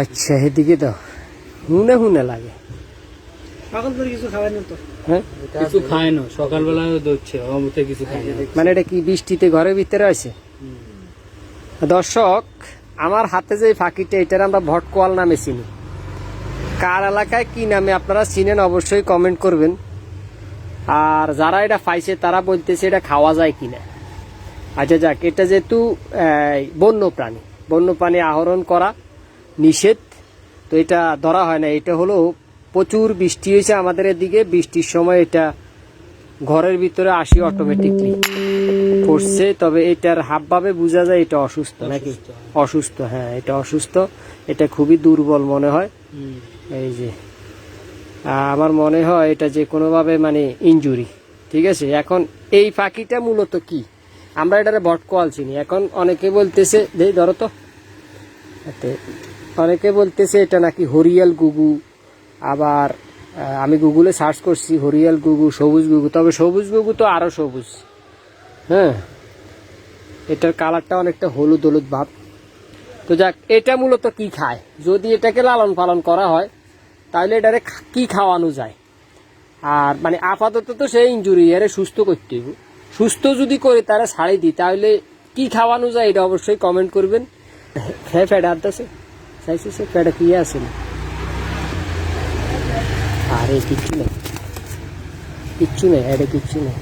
আচ্ছা এদিকে দাও। হুনে হুনে লাগে। পাগল করে কিছু খাবেন না তো। হ্যাঁ? কিছু খায় না সকালবেলায় দৌড়ছে অমতে কিছু খায় না। মানে এটা কি বৃষ্টিতে ঘরের ভিতরে আছে? দর্শক আমার হাতে যে ফাঁকিটা এটার আমরা ভটকোয়াল নামে চিনি। কার এলাকায় কি নামে আপনারা চিনেন অবশ্যই কমেন্ট করবেন। আর যারা এটা পাইছে তারা বলতেছে এটা খাওয়া যায় কিনা। আচ্ছা যাক এটা যেহেতু বন্য প্রাণী বন্য প্রাণী আহরণ করা নিষেধ। তো এটা ধরা হয় না। এটা হলো প্রচুর বৃষ্টি হয়েছে আমাদের এদিকে। বৃষ্টির সময় এটা ঘরের ভিতরে আসি অটোমেটিকলি পড়ছে। তবে এটার হাবভাবে বোঝা যায় এটা অসুস্থ নাকি? অসুস্থ। হ্যাঁ এটা অসুস্থ। এটা খুবই দুর্বল মনে হয়। এই যে আমার মনে হয় এটা যে কোনোভাবে মানে ইনজুরি ঠিক আছে? এখন এই পাখিটা মূলত কি? আমরা এটারে বটকোয়াল চিনি। এখন অনেকে বলতেছে দেই ধরো তো। অনেকে বলতেছে এটা নাকি হরিয়াল গুগু। আবার আমি গুগলে সার্চ করছি, হরিয়াল গুগু, সবুজ গুগু। তবে সবুজ গুগু তো আরও সবুজ। হ্যাঁ? এটার কালারটা অনেকটা হলুদ হলুদ ভাব। তো যাক, এটা মূলত কি খায়? যদি এটাকে লালন পালন করা হয় তাহলে এটারে কি খাওয়ানো যায়? আর মানে আপাতত তো সেই ইঞ্জুরি এরে সুস্থ করতে হইব। সুস্থ যদি করে তারা ছাড়ি দিই তাহলে কি খাওয়ানো যায় এটা অবশ্যই কমেন্ট করবেন। হ্যাঁ ফ্যাডা আছে চাইছে সে ফ্যাডা কি আছে না আরে কিচ্ছু নেই কিচ্ছু নেই এটা কিচ্ছু নেই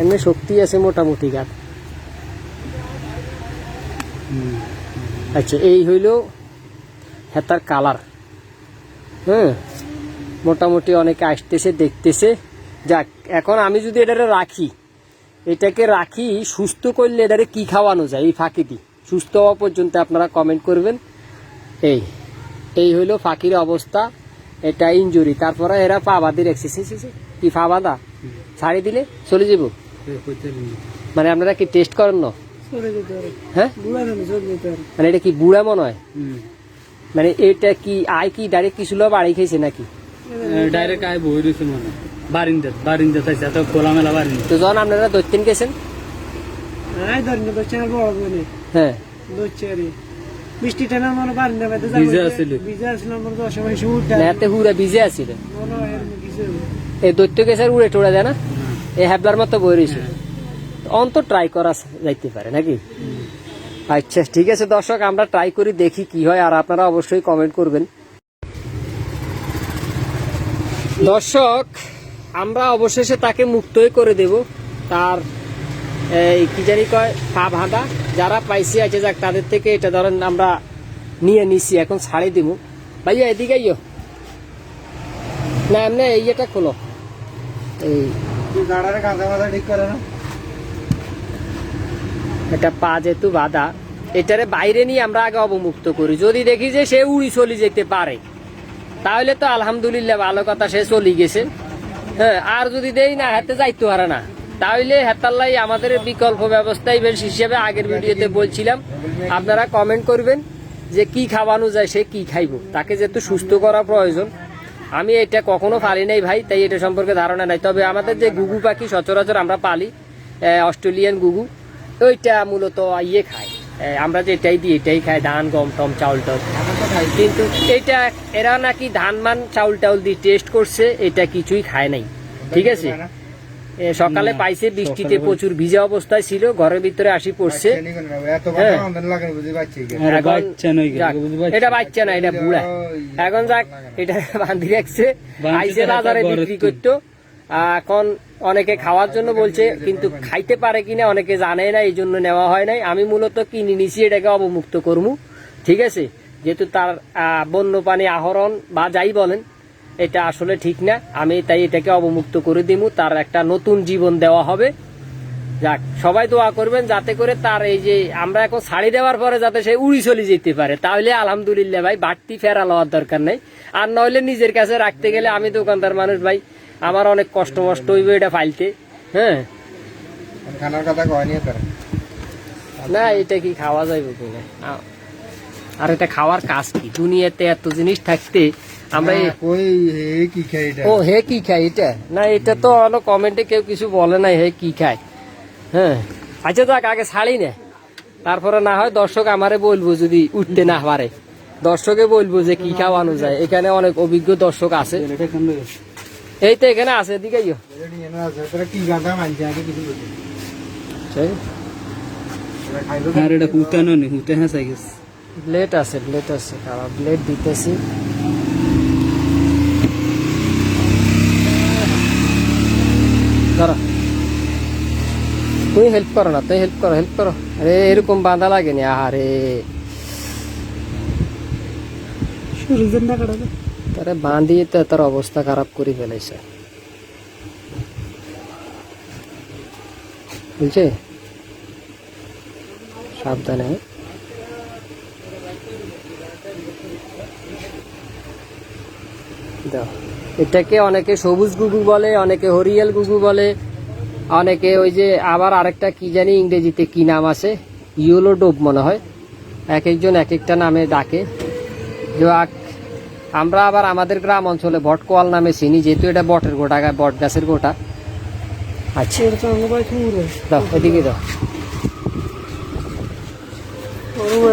এমনি শক্তি আছে মোটামুটি গাছ আচ্ছা এই হইল হেতার কালার হ্যাঁ মোটামুটি অনেকে আসতেছে দেখতেছে যাক এখন আমি যদি এটারে রাখি এটাকে রাখি সুস্থ করলে এটারে কি খাওয়ানো যায় এই ফাঁকিটি সুস্থ হওয়া পর্যন্ত আপনারা কমেন্ট করবেন এই এই হইল ফাঁকির অবস্থা এটা ইঞ্জুরি তারপরে এরা পা বাঁধি রাখছে। কি পা বাঁধা? ছাড়ি দিলে চলে যাব? মানে আপনারা কি টেস্ট করেন না? হ্যাঁ? মানে এটা কি বুড়া মনে হয়? মানে এটা কি আয় কি ডাইরেক্ট কিছু লোক বাড়ি খেয়েছে নাকি? ডাইরেক্ট আয় বই রয়েছে মনে বারিন্দা বারিন্দা চাইছে এত খোলামেলা বারিন্দা। তো যখন আপনারা দৈত্যেন গেছেন? হ্যাঁ। বৃষ্টি মনে না ভিজে আছিল। দশ হুরা আছিল হয় এই দৈত্য গেছের উড়ে টোড়া যায় না? এই হ্যাবলার মতো বই রয়েছে। অন্ত ট্রাই করা যাইতে পারে নাকি? আচ্ছা ঠিক আছে দর্শক আমরা ট্রাই করি দেখি কি হয় আর আপনারা অবশ্যই কমেন্ট করবেন। দর্শক আমরা অবশেষে তাকে মুক্তই করে দেব। তার এই কি জানি কয় পা ভাঁধা যারা পাইছে আছে যাক তাদের থেকে এটা ধরেন আমরা নিয়ে নিছি এখন ছাড়ি দিব ভাইয়া এদিকে ইয়ো না এমনি ইয়েটা খোলো। এই এটা পা যেহেতু বাধা এটারে বাইরে নিয়ে আমরা আগে অবমুক্ত করি। যদি দেখি যে সে উড়ি চলে যেতে পারে তাহলে তো আলহামদুলিল্লাহ ভালো কথা সে চলে গেছে। হ্যাঁ আর যদি দেই না হাতে যাইতে পারে না। তাহলে হেতাল্লাই আমাদের বিকল্প ব্যবস্থা ইভেন্ট হিসেবে আগের ভিডিওতে বলছিলাম। আপনারা কমেন্ট করবেন যে কি খাওয়ানো যায়, সে কি খাইব। তাকে যেহেতু সুস্থ করা প্রয়োজন। আমি এটা কখনো পালি নাই ভাই, তাই এটা সম্পর্কে ধারণা নাই। তবে আমাদের যে গুগু পাখি সচরাচর আমরা পালি অস্ট্রেলিয়ান গুগু ওইটা মূলত ইয়ে খায়। আমরা যেটাই দিই, এটাই খাই ধান, গম, টম, চাউল, টাউল। কিন্তু এটা, এরা নাকি ধান, মান, চাউল, টাউল দিয়ে টেস্ট করছে, এটা কিছুই খায় নাই। ঠিক আছে? সকালে পাইছে বৃষ্টিতে প্রচুর ভিজা অবস্থায় ছিল ঘরের ভিতরে আসি পড়ছে। হ্যাঁ। এটা এখন বাচ্চা না এটা বুড়া। এখন যাক এটা বান্ধি রাখছে আইসে বাজারে বিক্রি করতো। এখন অনেকে খাওয়ার জন্য বলছে কিন্তু খাইতে পারে কিনা অনেকে জানে না এই জন্য নেওয়া হয় নাই। আমি মূলত কিনে নিছি এটাকে অবমুক্ত করমু। ঠিক আছে? যেহেতু তার আহ, বন্যপ্রাণী আহরণ বা যাই বলেন এটা আসলে ঠিক না। আমি তাই এটাকে অবমুক্ত করে দিমু। তার একটা নতুন জীবন দেওয়া হবে। যাক সবাই দোয়া করবেন যাতে করে তার এই যে আমরা এখন শাড়ি দেওয়ার পরে যাতে সে উড়ি চলে যেতে পারে। তাহলে আলহামদুলিল্লাহ ভাই বাড়তি ফেরা লওয়ার দরকার নেই। আর নইলে নিজের কাছে রাখতে গেলে আমি দোকানদার মানুষ ভাই আমার অনেক কষ্ট মষ্ট হইবে এটা ফাইলতে। হ্যাঁ? খানার কথা কয়নি না এটা কি খাওয়া যাইবে কিনা? আর এটা খাওয়ার কাজ কি? দুনিয়াতে এত জিনিস থাকতে আমরা হে কি খাই এটা? ও হে কি খায় এটা? না এটা তো হলো কমেন্টে কেউ কিছু বলে নাই হে কি খায়? হ্যাঁ। আচ্ছা যাক আগে ছাড়ি না। তারপরে না হয় দর্শক আমারে বলব যদি উঠতে না পারে। দর্শকে বলব যে কি খাওয়ানো যায় এখানে অনেক অভিজ্ঞ দর্শক আছে। এই তো এখানে আছে এদিকে আর এটা হুতানো নেই হুতে হ্যাঁ ব্লেড আছে ব্লেড আছে খাওয়া ব্লেড দিতেছি। ধরো তুমি হেল্প করো না তুমি হেল্প করো হেল্প করো। আরে এরকম বাঁধা লাগেনি আহারে। তারে বাঁধিয়ে তো তার অবস্থা খারাপ করে ফেলেছে। বুঝছে সাবধানে? দাও। এটাকে অনেকে সবুজ গুগু বলে অনেকে হরিয়াল গুগু বলে অনেকে ওই যে আবার আরেকটা কি জানি ইংরেজিতে কি নাম আছে? ইয়েলো ডোব মনে হয়। এক একজন এক একটা নামে ডাকে। যাক আমরা আবার আমাদের গ্রাম অঞ্চলে বটকোয়াল নামে চিনি যেহেতু এটা বটের গোটা বট গাছের গোটা। আচ্ছা এদিকে দাও ওর দামি না মনে হয়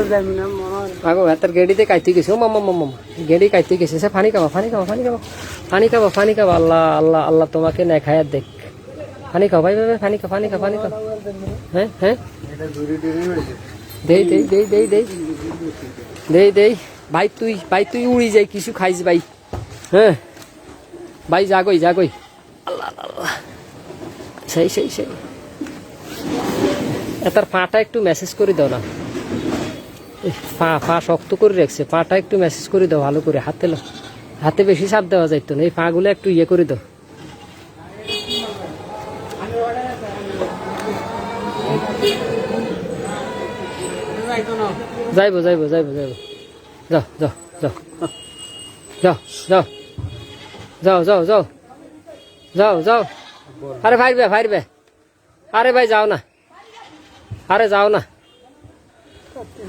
আগো হাতের গেড়িতে কাইতে গেছে ও মামা মামা গেড়ি কাইতে গেছে সে ফানি খাবা ফানি খাবা ফানি খাবা ফানি খাবা ফানি খাবা। আল্লাহ আল্লাহ আল্লাহ তোমাকে না খায়াত দেখ। ফানি খাও ভাই ভাই ফানি খাও ফানি খাও ফানি খাও। হ্যাঁ হ্যাঁ দেই দেই দেই দেই দেই। দেই দেই। ভাই তুই ভাই তুই উড়ি যাই কিছু খাইস ভাই। হ্যাঁ ভাই জাগই জাগই আল্লাহ আল্লাহ, সেই সেই সেই তার পাটা একটু মেসেজ করে দাও না। পা পা শক্ত করে রাখছে। পাটা একটু মেসেজ করে দাও, ভালো করে। হাতে হাতে বেশি চাপ দেওয়া যাইতো না। এই পাগুলো একটু ইয়ে করে দাও। যাইবো যাইবো যাইবো যাইবো। যাও যাও যাও। যাও যাও। যাও যাও যাও। আরে ভাইরবে ভাইরবে আরে ভাই, যাও না। আরে, যাও না।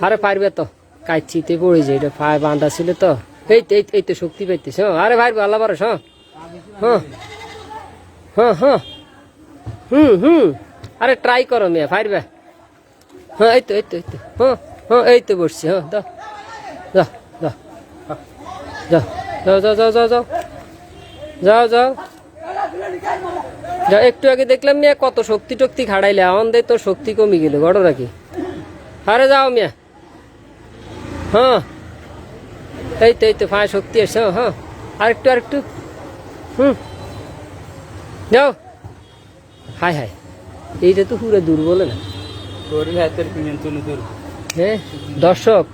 আরে পারবে তো। কাইচিতে পড়ে যায় এটা পায়ে বাঁধা ছিল তো। এই তো, এই তো- শক্তি পাইতেছে আরে ভাই আল্লাহ পারস হ্যাঁ হ্যাঁ হ্যাঁ হুম হুম। আরে ট্রাই করো মেয়ে, পারবে। হ্যাঁ এই তো এই তো এই তো হ্যাঁ হ্যাঁ এই তো বসছি হ্যাঁ দাও যাও যাও যাও যাও যাও যাও যাও একটু আগে দেখলাম মিয়া, কত শক্তি টক্তি খাড়াইলে আমার দেয় তোর শক্তি কমে গেল, গড় রাখি আরে যাও মিয়া। হ্যাঁ। এই তো এই তো ফাঁয় শক্তি এসছে হ্যাঁ, হ্যাঁ আরেকটু আরেকটু। হুম। যাও। হাই হাই। এইটা তো পুরো দুর্বল না? হ্যাঁ দর্শক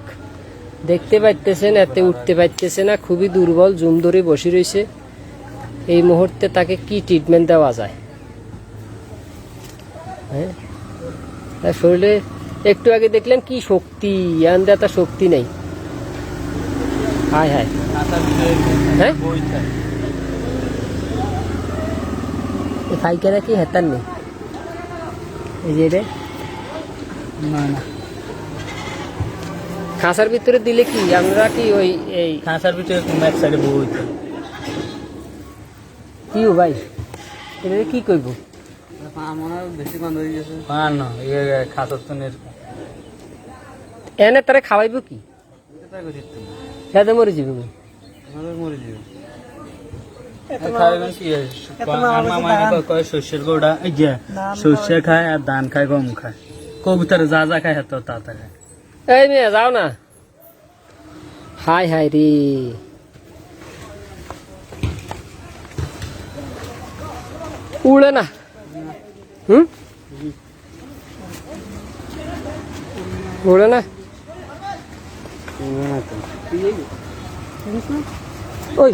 দেখতে পাইতেছেন এতে উঠতে পাইতেছে না খুবই দুর্বল জুম ধরে বসে রয়েছে এই মুহূর্তে তাকে কি ট্রিটমেন্ট দেওয়া যায়? হ্যাঁ? তার শরীরে একটু আগে দেখলেন কি শক্তি তার শক্তি নেই। হায় হায়। হ্যাঁ? বই থাকে পাইকারা কি হেতার নেই? এই যে রে। না না। খাঁচার ভিতরে দিলে কি? আমরা কি ওই এই খাঁচার ভিতরে ম্যাচ সাইডে থাকে কি ও ভাই? এটা কি করব বেশি হয়ে গেছে। না খাঁচার তো নেই। এনে তারা খাওয়াইব কি? খেতে মরে যাবে। মরে যাবে মানে শস্যের গোড়া? শস্য খায় আর ধান খায় গম খায়। কবুতর যা যা খায় তো তা তা খায়। এই মেয়ে যাও না। হাই হাই রে। উড়ে না। হুম? উড়ে না। ওই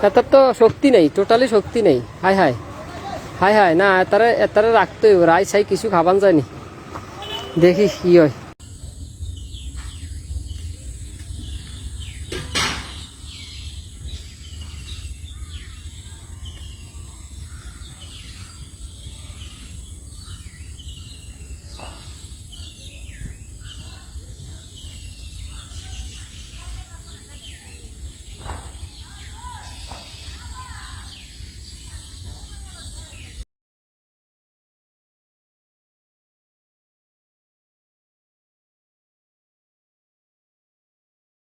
তার তো শক্তি নেই টোটালি শক্তি নেই। হাই হাই হাই হাই, না এতারে এতারে রাখতে হইব রাই সাই কিছু খাবান যায়নি। দেখি কি হয়।